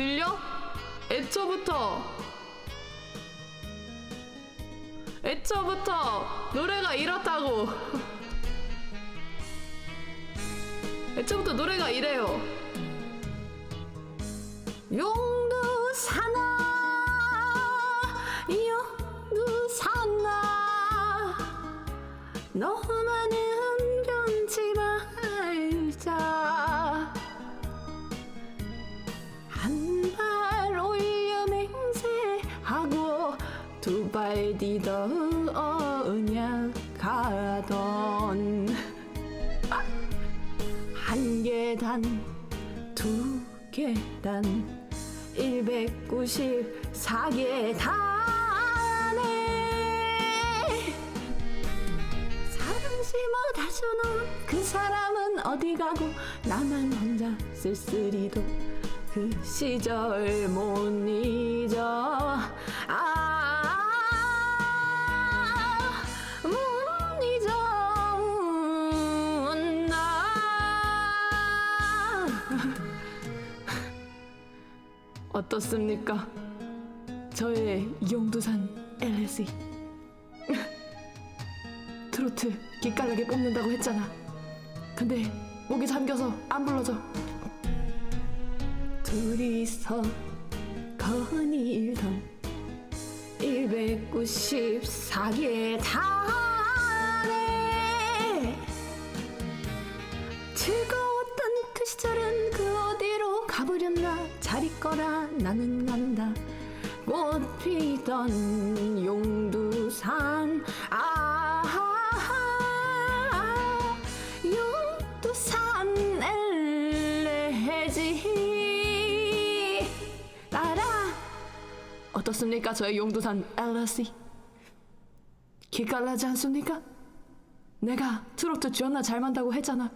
들려? 애초부터. 애초부터 노래가 이렇다고. 애초부터 노래가 이래요. 용두산아 용두산아 너만은 두 발 디뎌 언약하던 한 계단 두 계단 194계단에 사랑 심어 다져놓은 그 사람은 어디 가고 나만 혼자 쓸쓸히도 그 시절 못 잊 어떻습니까? 저의 용두산 LSE 트로트 기깔나게 뽑는다고 했잖아. 근데 목이 잠겨서 안 불러져. 둘이서 거닐던 194개 단 가버렸나? 잘 있거라 나는 안다. 꽃 피던 용두산. 아 용두산 엘레지 따라! 어떻습니까? 저의 용두산 엘레지 기깔나지 않습니까? 내가 트로트 존나 잘 만다고 했잖아